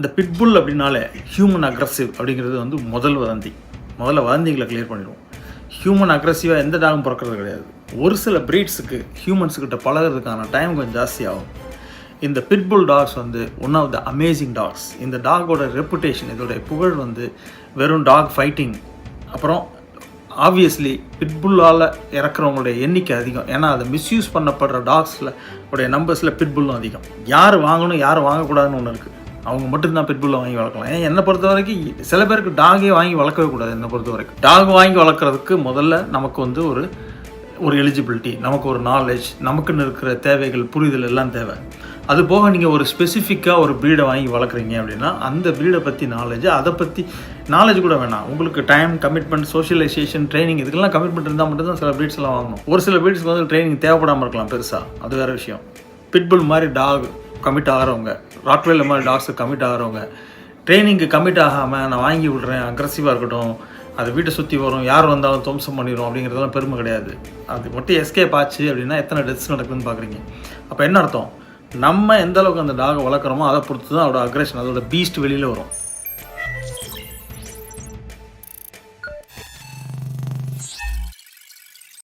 இந்த பிட்புல் அப்படின்னாலே human aggressive அப்படிங்கிறது வந்து முதல் வதந்தி. முதல்ல வதந்திகளை கிளியர் பண்ணிடுவோம். ஹியூமன் அக்ரஸிவாக எந்த டாகும் பிறக்கிறது கிடையாது. ஒரு சில ப்ரீட்ஸுக்கு ஹியூமன்ஸுக்கிட்ட பழகிறதுக்கான டைம் கொஞ்சம் ஜாஸ்தியாகும் இந்த பிட்புல் டாக்ஸ் வந்து one of the amazing dogs இந்த டாகோட ரெப்புடேஷன் இதோட புகழ் வந்து வெறும் டாக் ஃபைட்டிங் அப்புறம் ஆப்வியஸ்லி பிட்புல்லால் இறக்குறவங்களுடைய எண்ணிக்கை அதிகம். ஏன்னா அதை மிஸ்யூஸ் பண்ணப்படுற டாக்ஸில் உடைய நம்பர்ஸில் பிட்புல்லும் அதிகம். யார் வாங்கணும் யார் வாங்கக்கூடாதுன்னு ஒன்று இருக்குது அவங்க மட்டும்தான் பெட்புல்லை வாங்கி வளர்க்கலாம். ஏன்னா என்னை பொறுத்த வரைக்கும் சில பேருக்கு டாகே வாங்கி வளர்க்கவே கூடாது என்னை பொறுத்த வரைக்கும் டாக் வாங்கி வளர்க்குறதுக்கு முதல்ல நமக்கு வந்து ஒரு ஒரு எலிஜிபிலிட்டி நமக்கு ஒரு நாலேஜ் நமக்குன்னு இருக்கிற தேவைகள் புரிதல் எல்லாம் தேவை. அது போக நீங்கள் ஒரு ஸ்பெசிஃபிக்காக ஒரு ப்ரீடை வாங்கி வளர்க்குறீங்க அப்படின்னா அந்த ப்ரீடை பற்றி நாலேஜ் அதை பற்றி நாலேஜ் கூட வேணாம். உங்களுக்கு டைம் கமிட்மெண்ட் சோஷியலைசேஷன் ட்ரைனிங் இதுக்கெல்லாம் கமிட்மெண்ட் இருந்தால் மட்டும்தான் சில breeds வாங்கணும். ஒரு சில ப்ரீட்ஸ்க்கு வந்து ட்ரைனிங் தேவைப்படாமல் இருக்கலாம் பெருசாக அது வேறு விஷயம். பிட்புல் மாதிரி டாக் கமிட் ஆகிறவங்க ராட்வேல மாதிரி டாக்ஸுக்கு கமிட் ஆகிறவங்க. ட்ரைனிங்க்கு கமிட் ஆகாமல் நான் வாங்கி விட்றேன் அக்ரஸிவாக இருக்கட்டும் அது வீட்டை சுற்றி வரும் யார் வந்தாலும் துவம்சம் பண்ணிடும் அப்படிங்கிறதெல்லாம் பெருமை கிடையாது. அது மட்டும் எஸ்கேப் ஆச்சு அப்படின்னா எத்தனை டெத்ஸ் நடக்குதுன்னு பார்க்குறீங்க. அப்போ என்ன அர்த்தம்? நம்ம எந்த அளவுக்கு அந்த டாகை வளர்க்குறோமோ அதை பொறுத்து தான் அதோட அக்ரஷன் அதோட பீஸ்ட் வெளியில் வரும்.